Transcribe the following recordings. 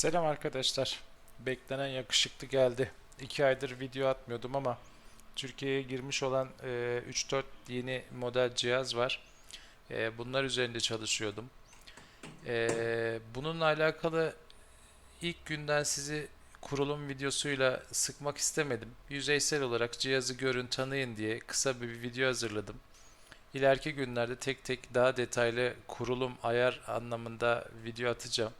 Selam arkadaşlar. Beklenen yakışıklı geldi. 2 aydır video atmıyordum ama Türkiye'ye girmiş olan e, 3-4 yeni model cihaz var. E, bunlar üzerinde çalışıyordum. E, bununla alakalı ilk günden sizi kurulum videosuyla sıkmak istemedim. Yüzeysel olarak cihazı görün tanıyın diye kısa bir video hazırladım. İleriki günlerde tek tek daha detaylı kurulum ayar anlamında video atacağım.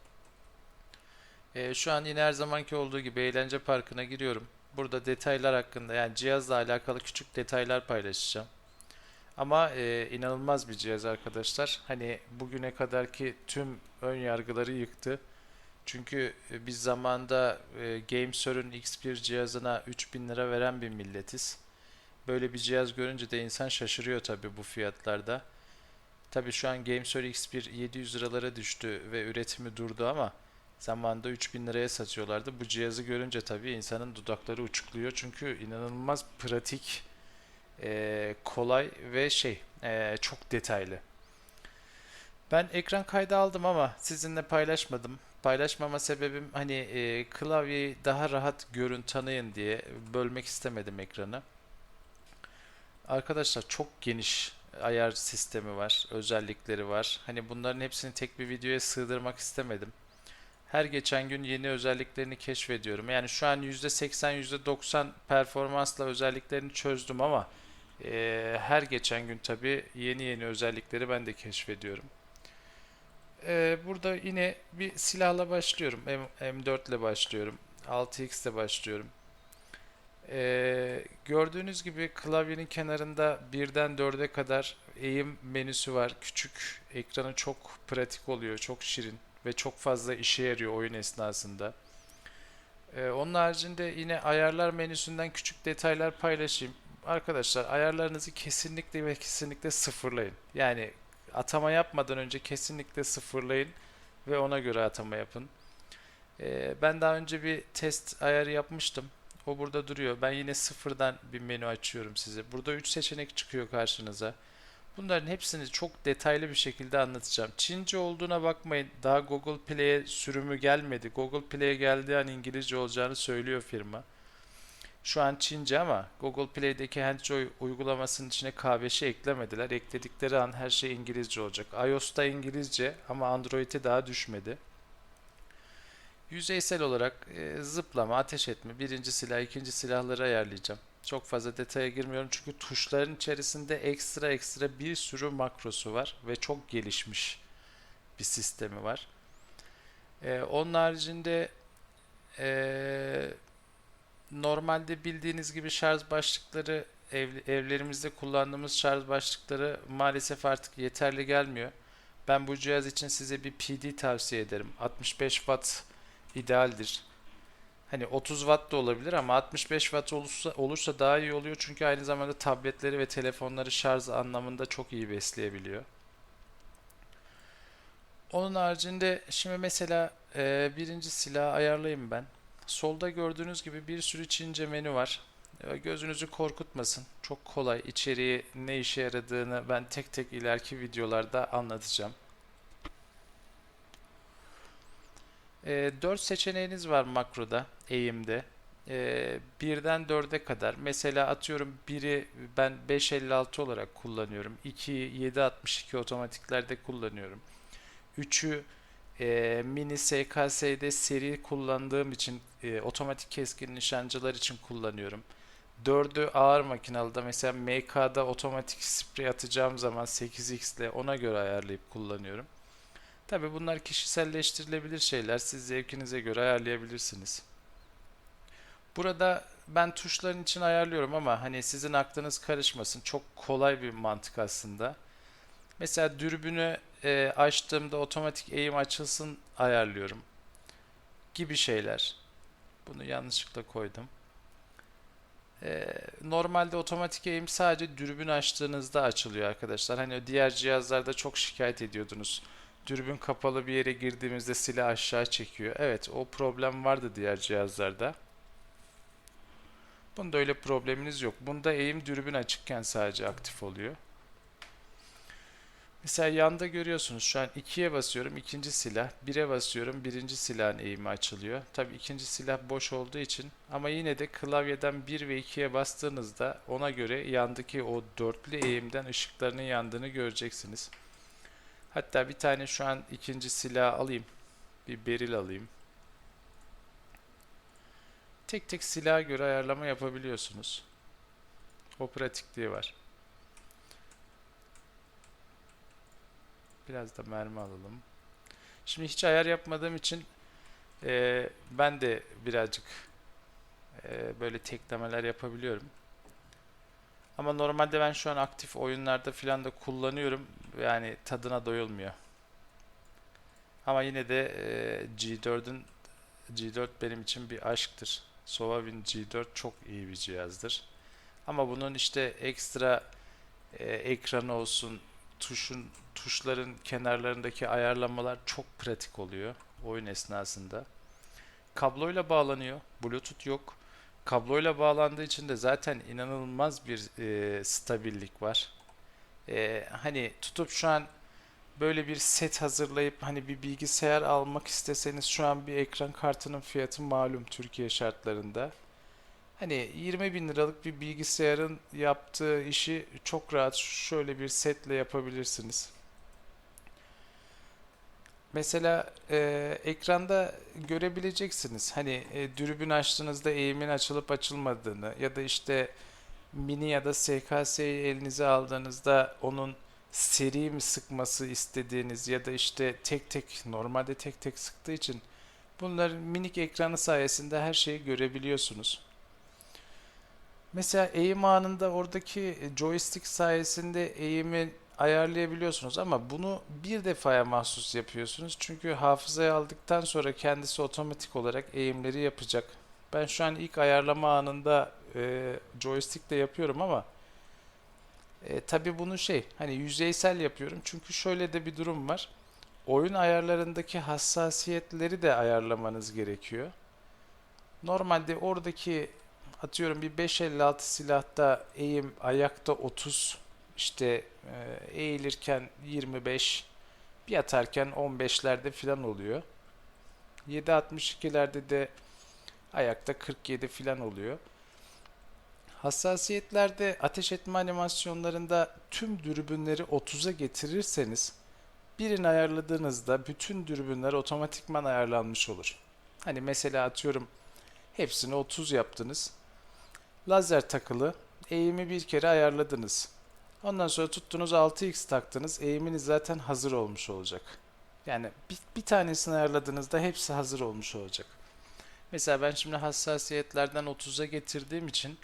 Ee, şu an yine her zamanki olduğu gibi eğlence parkına giriyorum. Burada detaylar hakkında yani cihazla alakalı küçük detaylar paylaşacağım. Ama e, inanılmaz bir cihaz arkadaşlar. Hani bugüne kadarki tüm ön yargıları yıktı. Çünkü e, biz zamanda e, GameSir'ün X1 cihazına 3000 lira veren bir milletiz. Böyle bir cihaz görünce de insan şaşırıyor tabii bu fiyatlarda. Tabii şu an GameSir X1 700 liralara düştü ve üretimi durdu ama Zamanında 3000 liraya satıyorlardı. Bu cihazı görünce tabii insanın dudakları uçukluyor. Çünkü inanılmaz pratik, e, kolay ve şey e, çok detaylı. Ben ekran kaydı aldım ama sizinle paylaşmadım. Paylaşmama sebebim hani e, klavyeyi daha rahat görün tanıyın diye bölmek istemedim ekranı. Arkadaşlar çok geniş ayar sistemi var, özellikleri var. Hani bunların hepsini tek bir videoya sığdırmak istemedim. Her geçen gün yeni özelliklerini keşfediyorum. Yani şu an %80, %90 performansla özelliklerini çözdüm ama e, her geçen gün tabii yeni yeni özellikleri ben de keşfediyorum. E, burada yine bir silahla başlıyorum. M, M4 ile başlıyorum. 6X ile başlıyorum. E, gördüğünüz gibi klavyenin kenarında birden 4'e kadar eğim menüsü var. Küçük, ekranı çok pratik oluyor, çok şirin ve çok fazla işe yarıyor oyun esnasında. Ee, onun haricinde yine ayarlar menüsünden küçük detaylar paylaşayım. Arkadaşlar ayarlarınızı kesinlikle ve kesinlikle sıfırlayın. Yani atama yapmadan önce kesinlikle sıfırlayın ve ona göre atama yapın. Ee, ben daha önce bir test ayarı yapmıştım. O burada duruyor. Ben yine sıfırdan bir menü açıyorum size. Burada 3 seçenek çıkıyor karşınıza. Bunların hepsini çok detaylı bir şekilde anlatacağım. Çince olduğuna bakmayın. Daha Google Play'e sürümü gelmedi. Google Play'e geldiği an İngilizce olacağını söylüyor firma. Şu an Çince ama Google Play'deki Handjoy uygulamasının içine K5'i eklemediler. Ekledikleri an her şey İngilizce olacak. iOS'ta İngilizce ama Android'e daha düşmedi. Yüzeysel olarak e, zıplama, ateş etme, birinci silah, ikinci silahları ayarlayacağım. Çok fazla detaya girmiyorum çünkü tuşların içerisinde ekstra ekstra bir sürü makrosu var ve çok gelişmiş bir sistemi var. Ee, onun haricinde ee, normalde bildiğiniz gibi şarj başlıkları ev, evlerimizde kullandığımız şarj başlıkları maalesef artık yeterli gelmiyor. Ben bu cihaz için size bir PD tavsiye ederim. 65 watt idealdir. Hani 30 watt da olabilir ama 65 watt olursa, olursa daha iyi oluyor çünkü aynı zamanda tabletleri ve telefonları şarj anlamında çok iyi besleyebiliyor. Onun haricinde şimdi mesela e, birinci silahı ayarlayayım ben. Solda gördüğünüz gibi bir sürü Çince menü var. E, gözünüzü korkutmasın. Çok kolay. İçeriği ne işe yaradığını ben tek tek ileriki videolarda anlatacağım. E, ee, 4 seçeneğiniz var makroda, eğimde. E, birden 4'e kadar. Mesela atıyorum biri ben 556 olarak kullanıyorum. 2'yi 762 otomatiklerde kullanıyorum. 3'ü e, mini SKS'de seri kullandığım için e, otomatik keskin nişancılar için kullanıyorum. 4'ü ağır makinalıda mesela MK'da otomatik sprey atacağım zaman 8x ile ona göre ayarlayıp kullanıyorum. Tabi bunlar kişiselleştirilebilir şeyler. Siz zevkinize göre ayarlayabilirsiniz. Burada ben tuşların için ayarlıyorum ama hani sizin aklınız karışmasın. Çok kolay bir mantık aslında. Mesela dürbünü e, açtığımda otomatik eğim açılsın ayarlıyorum. Gibi şeyler. Bunu yanlışlıkla koydum. E, normalde otomatik eğim sadece dürbün açtığınızda açılıyor arkadaşlar. Hani diğer cihazlarda çok şikayet ediyordunuz dürbün kapalı bir yere girdiğimizde silah aşağı çekiyor. Evet o problem vardı diğer cihazlarda. Bunda öyle probleminiz yok. Bunda eğim dürbün açıkken sadece aktif oluyor. Mesela yanda görüyorsunuz şu an 2'ye basıyorum ikinci silah, 1'e basıyorum birinci silahın eğimi açılıyor. Tabii ikinci silah boş olduğu için ama yine de klavyeden 1 ve 2'ye bastığınızda ona göre yandaki o dörtlü eğimden ışıklarının yandığını göreceksiniz. Hatta bir tane şu an ikinci silah alayım. Bir beril alayım. Tek tek silaha göre ayarlama yapabiliyorsunuz. O pratikliği var. Biraz da mermi alalım. Şimdi hiç ayar yapmadığım için eee, ben de birazcık eee, böyle teklemeler yapabiliyorum. Ama normalde ben şu an aktif oyunlarda filan da kullanıyorum. Yani tadına doyulmuyor. Ama yine de eee, G4'ün G4 benim için bir aşktır. Sovavin G4 çok iyi bir cihazdır. Ama bunun işte ekstra e, ekranı olsun, tuşun tuşların kenarlarındaki ayarlamalar çok pratik oluyor oyun esnasında. Kabloyla bağlanıyor. Bluetooth yok. Kabloyla bağlandığı için de zaten inanılmaz bir e, stabillik var. E, hani tutup şu an böyle bir set hazırlayıp hani bir bilgisayar almak isteseniz şu an bir ekran kartının fiyatı malum Türkiye şartlarında. Hani 20 bin liralık bir bilgisayarın yaptığı işi çok rahat şöyle bir setle yapabilirsiniz. Mesela e, ekranda görebileceksiniz. Hani e, dürbün açtığınızda eğimin açılıp açılmadığını ya da işte mini ya da SKS'yi elinize aldığınızda onun seri mi sıkması istediğiniz ya da işte tek tek normalde tek tek sıktığı için bunların minik ekranı sayesinde her şeyi görebiliyorsunuz. Mesela eğim anında oradaki joystick sayesinde eğimi ayarlayabiliyorsunuz ama bunu bir defaya mahsus yapıyorsunuz. Çünkü hafızaya aldıktan sonra kendisi otomatik olarak eğimleri yapacak. Ben şu an ilk ayarlama anında e, joystickle yapıyorum ama e, tabii bunu şey hani yüzeysel yapıyorum. Çünkü şöyle de bir durum var. Oyun ayarlarındaki hassasiyetleri de ayarlamanız gerekiyor. Normalde oradaki atıyorum bir 556 silahta eğim ayakta 30 işte e, eğilirken 25 bir atarken 15'lerde falan oluyor. 7.62'lerde de ayakta 47 falan oluyor. Hassasiyetlerde ateş etme animasyonlarında tüm dürbünleri 30'a getirirseniz birini ayarladığınızda bütün dürbünler otomatikman ayarlanmış olur. Hani mesela atıyorum hepsini 30 yaptınız. Lazer takılı eğimi bir kere ayarladınız. Ondan sonra tuttunuz 6x taktınız. Eğiminiz zaten hazır olmuş olacak. Yani bir, bir tanesini ayarladığınızda hepsi hazır olmuş olacak. Mesela ben şimdi hassasiyetlerden 30'a getirdiğim için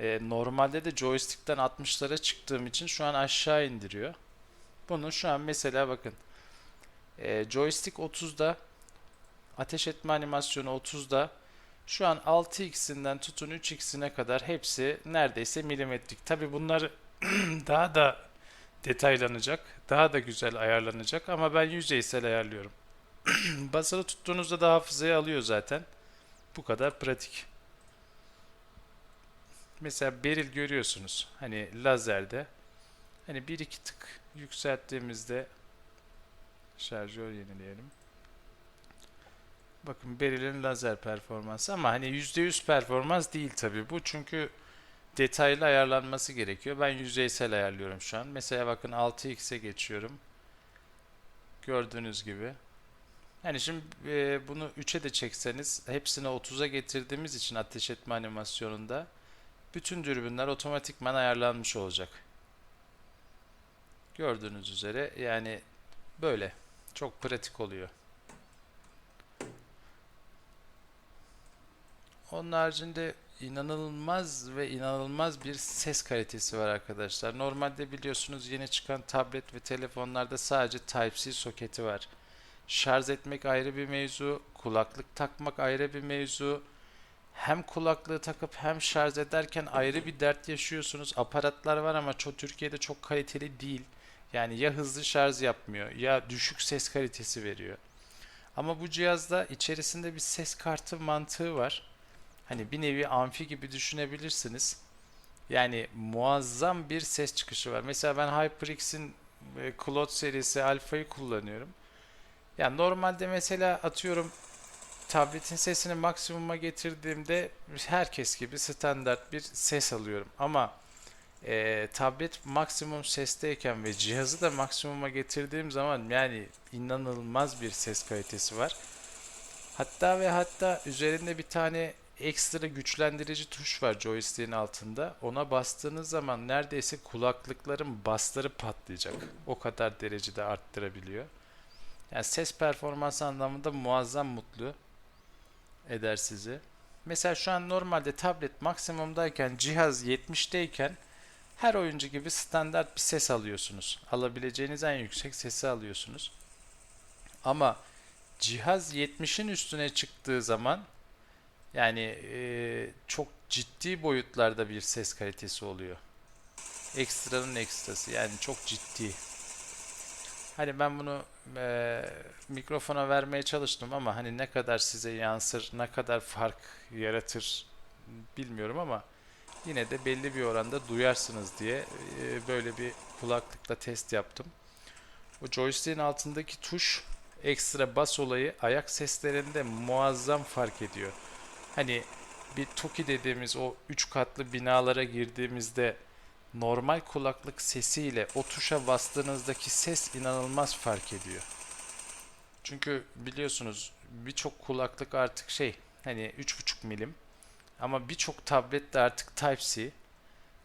e, normalde de joystick'ten 60'lara çıktığım için şu an aşağı indiriyor. Bunu şu an mesela bakın e, joystick 30'da ateş etme animasyonu 30'da şu an 6x'inden tutun 3x'ine kadar hepsi neredeyse milimetrik. Tabi bunlar daha da detaylanacak, daha da güzel ayarlanacak ama ben yüzeysel ayarlıyorum. Basılı tuttuğunuzda da hafızaya alıyor zaten. Bu kadar pratik. Mesela beril görüyorsunuz. Hani lazerde. Hani bir iki tık yükselttiğimizde şarjör yenileyelim. Bakın Beril'in lazer performansı ama hani %100 performans değil tabii bu. Çünkü detaylı ayarlanması gerekiyor. Ben yüzeysel ayarlıyorum şu an. Mesela bakın 6x'e geçiyorum. Gördüğünüz gibi. Yani şimdi e, bunu 3'e de çekseniz hepsini 30'a getirdiğimiz için ateş etme animasyonunda bütün dürbünler otomatikman ayarlanmış olacak. Gördüğünüz üzere yani böyle. Çok pratik oluyor. Onun haricinde inanılmaz ve inanılmaz bir ses kalitesi var arkadaşlar. Normalde biliyorsunuz yeni çıkan tablet ve telefonlarda sadece Type-C soketi var. Şarj etmek ayrı bir mevzu, kulaklık takmak ayrı bir mevzu. Hem kulaklığı takıp hem şarj ederken ayrı bir dert yaşıyorsunuz. Aparatlar var ama çok Türkiye'de çok kaliteli değil. Yani ya hızlı şarj yapmıyor ya düşük ses kalitesi veriyor. Ama bu cihazda içerisinde bir ses kartı mantığı var. Hani bir nevi amfi gibi düşünebilirsiniz. Yani muazzam bir ses çıkışı var. Mesela ben HyperX'in e, Claude serisi Alpha'yı kullanıyorum. Yani normalde mesela atıyorum tabletin sesini maksimuma getirdiğimde herkes gibi standart bir ses alıyorum. Ama e, tablet maksimum sesteyken ve cihazı da maksimuma getirdiğim zaman yani inanılmaz bir ses kalitesi var. Hatta ve hatta üzerinde bir tane ekstra güçlendirici tuş var joystick'in altında. Ona bastığınız zaman neredeyse kulaklıkların basları patlayacak. O kadar derecede arttırabiliyor. Yani ses performansı anlamında muazzam mutlu eder sizi. Mesela şu an normalde tablet maksimumdayken cihaz 70'teyken her oyuncu gibi standart bir ses alıyorsunuz. Alabileceğiniz en yüksek sesi alıyorsunuz. Ama cihaz 70'in üstüne çıktığı zaman yani e, çok ciddi boyutlarda bir ses kalitesi oluyor. Ekstranın ekstrası yani çok ciddi. Hani ben bunu e, mikrofona vermeye çalıştım ama hani ne kadar size yansır, ne kadar fark yaratır bilmiyorum ama yine de belli bir oranda duyarsınız diye e, böyle bir kulaklıkla test yaptım. Bu joystick'in altındaki tuş ekstra bas olayı ayak seslerinde muazzam fark ediyor. Hani bir TOKİ dediğimiz o 3 katlı binalara girdiğimizde normal kulaklık sesiyle o tuşa bastığınızdaki ses inanılmaz fark ediyor. Çünkü biliyorsunuz birçok kulaklık artık şey hani 3.5 milim ama birçok tablet de artık Type-C.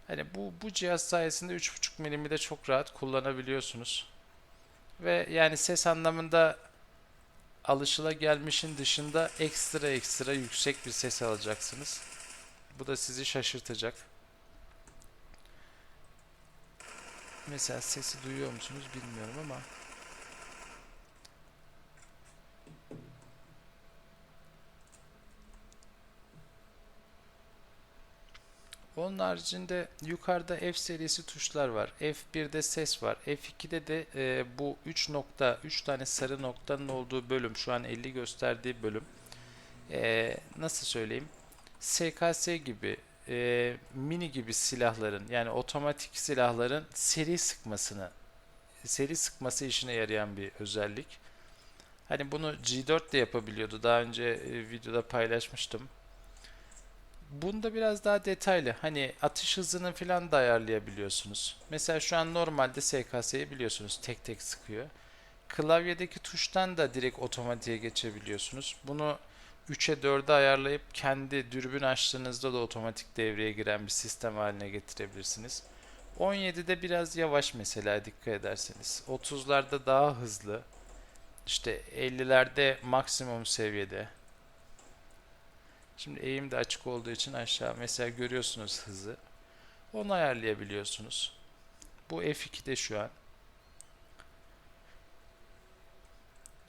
Hani bu bu cihaz sayesinde 3.5 milimi de çok rahat kullanabiliyorsunuz. Ve yani ses anlamında alışılagelmişin dışında ekstra ekstra yüksek bir ses alacaksınız. Bu da sizi şaşırtacak. Mesela sesi duyuyor musunuz bilmiyorum ama Onun haricinde yukarıda F serisi tuşlar var. F1'de ses var. F2'de de e, bu 3 nokta, 3 tane sarı noktanın olduğu bölüm, şu an 50 gösterdiği bölüm. E, nasıl söyleyeyim? SKS gibi, e, mini gibi silahların yani otomatik silahların seri sıkmasını, seri sıkması işine yarayan bir özellik. Hani bunu G4 de yapabiliyordu. Daha önce e, videoda paylaşmıştım. Bunda biraz daha detaylı. Hani atış hızını falan da ayarlayabiliyorsunuz. Mesela şu an normalde SKS'yi biliyorsunuz tek tek sıkıyor. Klavyedeki tuştan da direkt otomatiğe geçebiliyorsunuz. Bunu 3'e 4'e ayarlayıp kendi dürbün açtığınızda da otomatik devreye giren bir sistem haline getirebilirsiniz. 17'de biraz yavaş mesela dikkat ederseniz. 30'larda daha hızlı. İşte 50'lerde maksimum seviyede. Şimdi eğim de açık olduğu için aşağı mesela görüyorsunuz hızı. Onu ayarlayabiliyorsunuz. Bu F2'de şu an.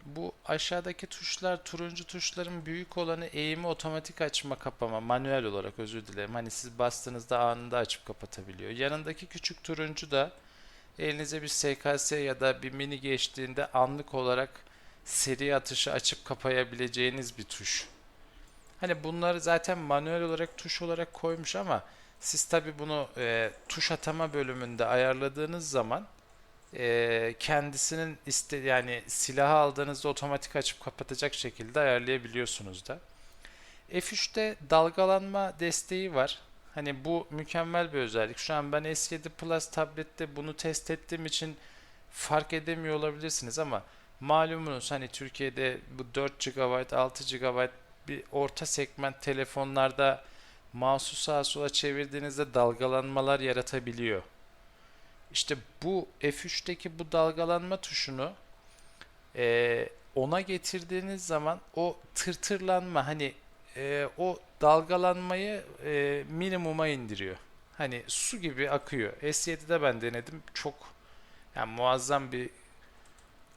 Bu aşağıdaki tuşlar turuncu tuşların büyük olanı eğimi otomatik açma kapama manuel olarak özür dilerim. Hani siz bastığınızda anında açıp kapatabiliyor. Yanındaki küçük turuncu da elinize bir SKS ya da bir mini geçtiğinde anlık olarak seri atışı açıp kapayabileceğiniz bir tuş. Hani bunları zaten manuel olarak tuş olarak koymuş ama siz tabi bunu e, tuş atama bölümünde ayarladığınız zaman e, kendisinin iste yani silahı aldığınızda otomatik açıp kapatacak şekilde ayarlayabiliyorsunuz da. F3'te dalgalanma desteği var. Hani bu mükemmel bir özellik. Şu an ben S7 Plus tablette bunu test ettiğim için fark edemiyor olabilirsiniz ama malumunuz hani Türkiye'de bu 4 GB 6 GB bir orta segment telefonlarda mouse'u sağa sola çevirdiğinizde dalgalanmalar yaratabiliyor. İşte bu F3'teki bu dalgalanma tuşunu e, ona getirdiğiniz zaman o tırtırlanma hani e, o dalgalanmayı e, minimuma indiriyor. Hani su gibi akıyor. S7'de ben denedim. Çok yani muazzam bir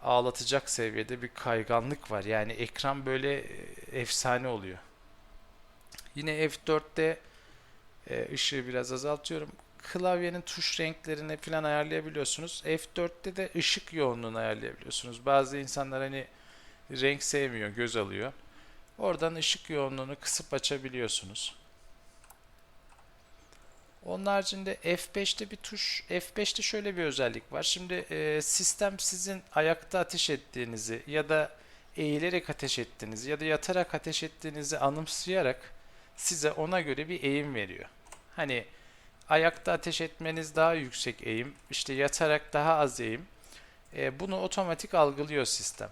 ağlatacak seviyede bir kayganlık var. Yani ekran böyle e, efsane oluyor. Yine F4'te e, ışığı biraz azaltıyorum. Klavyenin tuş renklerini falan ayarlayabiliyorsunuz. F4'te de ışık yoğunluğunu ayarlayabiliyorsunuz. Bazı insanlar hani renk sevmiyor, göz alıyor. Oradan ışık yoğunluğunu kısıp açabiliyorsunuz. Onun haricinde F5'te bir tuş, F5'te şöyle bir özellik var. Şimdi e, sistem sizin ayakta ateş ettiğinizi ya da eğilerek ateş ettiğinizi ya da yatarak ateş ettiğinizi anımsayarak size ona göre bir eğim veriyor. Hani ayakta ateş etmeniz daha yüksek eğim, işte yatarak daha az eğim. E, bunu otomatik algılıyor sistem.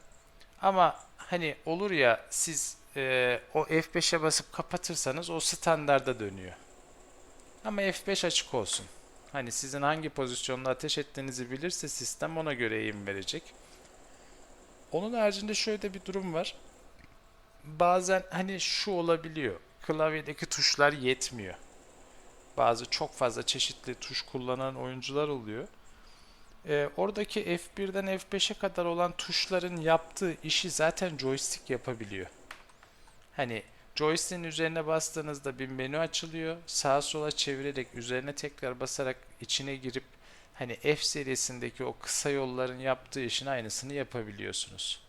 Ama hani olur ya siz e, o F5'e basıp kapatırsanız o standarda dönüyor. Ama F5 açık olsun. Hani sizin hangi pozisyonda ateş ettiğinizi bilirse sistem ona göre eğim verecek. Onun haricinde şöyle bir durum var. Bazen hani şu olabiliyor. Klavyedeki tuşlar yetmiyor. Bazı çok fazla çeşitli tuş kullanan oyuncular oluyor. Ee, oradaki F1'den F5'e kadar olan tuşların yaptığı işi zaten joystick yapabiliyor. Hani joystick'in üzerine bastığınızda bir menü açılıyor. Sağa sola çevirerek üzerine tekrar basarak içine girip hani F serisindeki o kısa yolların yaptığı işin aynısını yapabiliyorsunuz.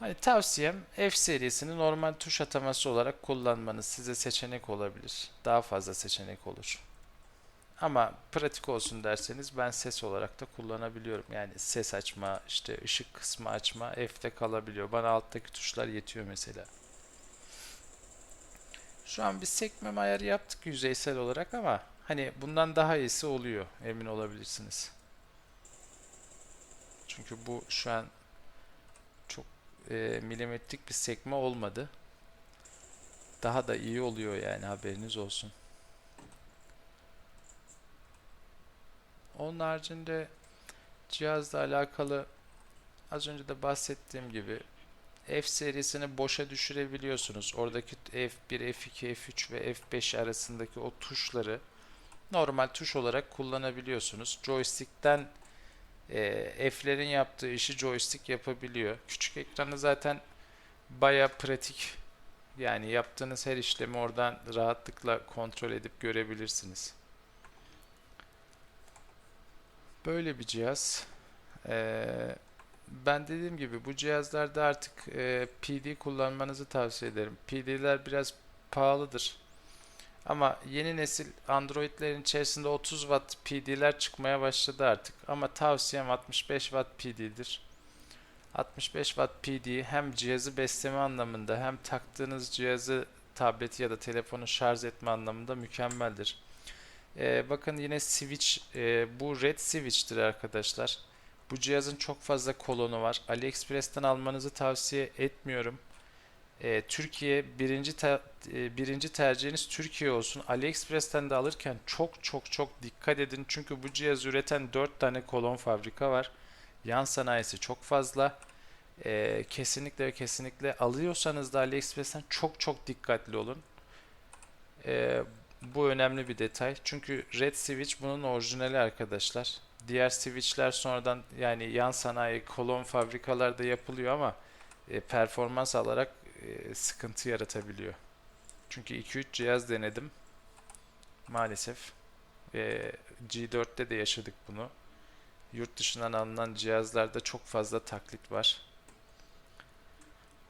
Hani tavsiyem F serisini normal tuş ataması olarak kullanmanız size seçenek olabilir. Daha fazla seçenek olur. Ama pratik olsun derseniz ben ses olarak da kullanabiliyorum. Yani ses açma, işte ışık kısmı açma F'te kalabiliyor. Bana alttaki tuşlar yetiyor mesela. Şu an bir sekmeme ayarı yaptık yüzeysel olarak ama hani bundan daha iyisi oluyor emin olabilirsiniz. Çünkü bu şu an e, milimetrik bir sekme olmadı. Daha da iyi oluyor yani haberiniz olsun. Onun haricinde cihazla alakalı az önce de bahsettiğim gibi F serisini boşa düşürebiliyorsunuz. Oradaki F1, F2, F3 ve F5 arasındaki o tuşları normal tuş olarak kullanabiliyorsunuz. Joystick'ten e, F'lerin yaptığı işi joystick yapabiliyor. Küçük ekranı zaten baya pratik. Yani yaptığınız her işlemi oradan rahatlıkla kontrol edip görebilirsiniz. Böyle bir cihaz. Ee, ben dediğim gibi bu cihazlarda artık e, PD kullanmanızı tavsiye ederim. PD'ler biraz pahalıdır. Ama yeni nesil Android'lerin içerisinde 30 Watt PD'ler çıkmaya başladı artık. Ama tavsiyem 65 Watt PD'dir. 65 Watt PD hem cihazı besleme anlamında hem taktığınız cihazı tableti ya da telefonu şarj etme anlamında mükemmeldir. Ee, bakın yine switch e, bu red switch'tir arkadaşlar. Bu cihazın çok fazla kolonu var. AliExpress'ten almanızı tavsiye etmiyorum. Ee, Türkiye birinci ter, e, birinci tercihiniz Türkiye olsun. AliExpress'ten de alırken çok çok çok dikkat edin. Çünkü bu cihaz üreten 4 tane kolon fabrika var. Yan sanayisi çok fazla. Ee, kesinlikle ve kesinlikle alıyorsanız da AliExpress'ten çok çok dikkatli olun. Ee, bu önemli bir detay. Çünkü Red Switch bunun orijinali arkadaşlar. Diğer switchler sonradan yani yan sanayi kolon fabrikalarda yapılıyor ama e, performans alarak e, sıkıntı yaratabiliyor. Çünkü 2-3 cihaz denedim. Maalesef. E, G4'te de yaşadık bunu. Yurt dışından alınan cihazlarda çok fazla taklit var.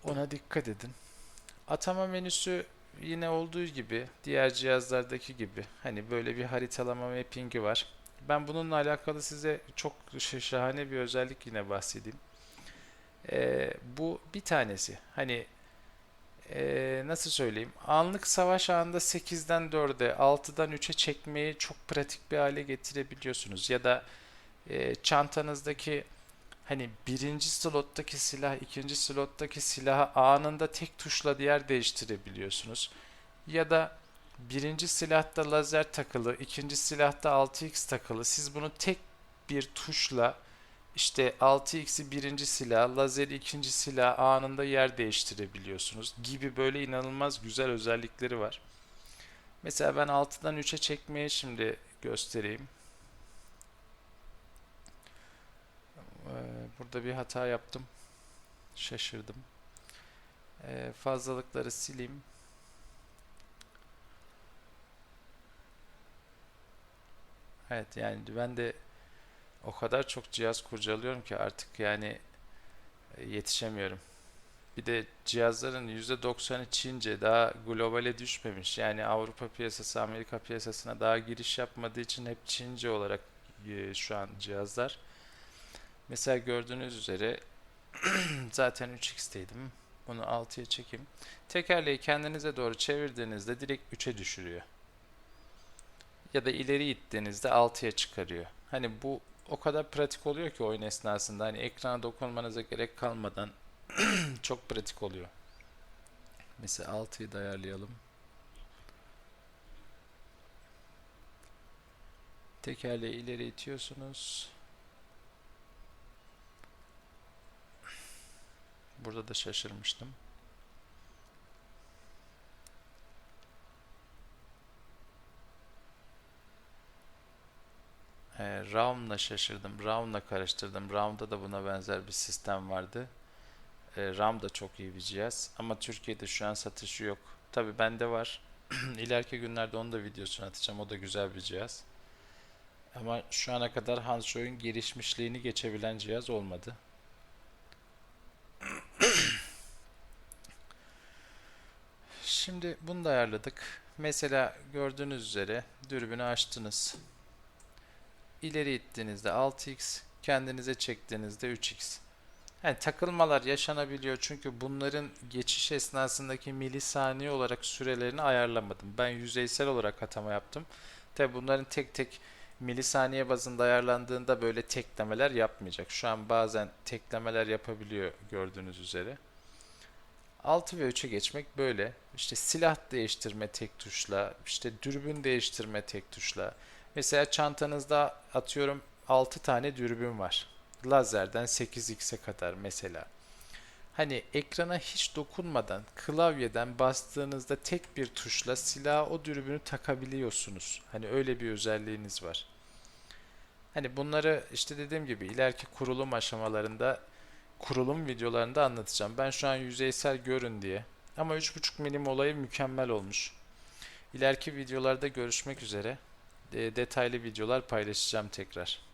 Ona dikkat edin. Atama menüsü yine olduğu gibi diğer cihazlardaki gibi hani böyle bir haritalama mapping'i var. Ben bununla alakalı size çok şahane bir özellik yine bahsedeyim. Ee, bu bir tanesi. Hani ee, nasıl söyleyeyim? Anlık savaş anında 8'den 4'e, 6'dan 3'e çekmeyi çok pratik bir hale getirebiliyorsunuz. Ya da e, çantanızdaki hani birinci slottaki silah, ikinci slottaki silahı anında tek tuşla yer değiştirebiliyorsunuz. Ya da birinci silahta lazer takılı, ikinci silahta 6x takılı. Siz bunu tek bir tuşla işte 6x'i birinci silah, lazeri ikinci silah anında yer değiştirebiliyorsunuz gibi böyle inanılmaz güzel özellikleri var. Mesela ben 6'dan 3'e çekmeyi şimdi göstereyim. Ee, burada bir hata yaptım. Şaşırdım. Ee, fazlalıkları sileyim. Evet yani ben de o kadar çok cihaz kurcalıyorum ki artık yani e, yetişemiyorum. Bir de cihazların %90'ı Çince daha globale düşmemiş. Yani Avrupa piyasası, Amerika piyasasına daha giriş yapmadığı için hep Çince olarak e, şu an cihazlar. Mesela gördüğünüz üzere zaten 3x'teydim. Bunu 6'ya çekeyim. Tekerleği kendinize doğru çevirdiğinizde direkt 3'e düşürüyor. Ya da ileri ittiğinizde 6'ya çıkarıyor. Hani bu o kadar pratik oluyor ki oyun esnasında. Hani ekrana dokunmanıza gerek kalmadan çok pratik oluyor. Mesela 6'yı da ayarlayalım. Tekerleği ileri itiyorsunuz. Burada da şaşırmıştım. Ee, Round'la şaşırdım. Round'la karıştırdım. Round'da da buna benzer bir sistem vardı. Ee, RAM da çok iyi bir cihaz. Ama Türkiye'de şu an satışı yok. Tabi bende var. İleriki günlerde onun da videosunu atacağım. O da güzel bir cihaz. Ama şu ana kadar Hansoy'un gelişmişliğini geçebilen cihaz olmadı. Şimdi bunu da ayarladık. Mesela gördüğünüz üzere dürbünü açtınız. İleri ittiğinizde 6x, kendinize çektiğinizde 3x. Yani takılmalar yaşanabiliyor çünkü bunların geçiş esnasındaki milisaniye olarak sürelerini ayarlamadım. Ben yüzeysel olarak atama yaptım. Tabi bunların tek tek milisaniye bazında ayarlandığında böyle teklemeler yapmayacak. Şu an bazen teklemeler yapabiliyor gördüğünüz üzere. 6 ve 3'e geçmek böyle. İşte silah değiştirme tek tuşla, işte dürbün değiştirme tek tuşla. Mesela çantanızda atıyorum 6 tane dürbün var. Lazerden 8x'e kadar mesela. Hani ekrana hiç dokunmadan klavyeden bastığınızda tek bir tuşla silaha o dürbünü takabiliyorsunuz. Hani öyle bir özelliğiniz var. Hani bunları işte dediğim gibi ileriki kurulum aşamalarında kurulum videolarında anlatacağım. Ben şu an yüzeysel görün diye. Ama 3.5 milim olayı mükemmel olmuş. İleriki videolarda görüşmek üzere. De- detaylı videolar paylaşacağım tekrar.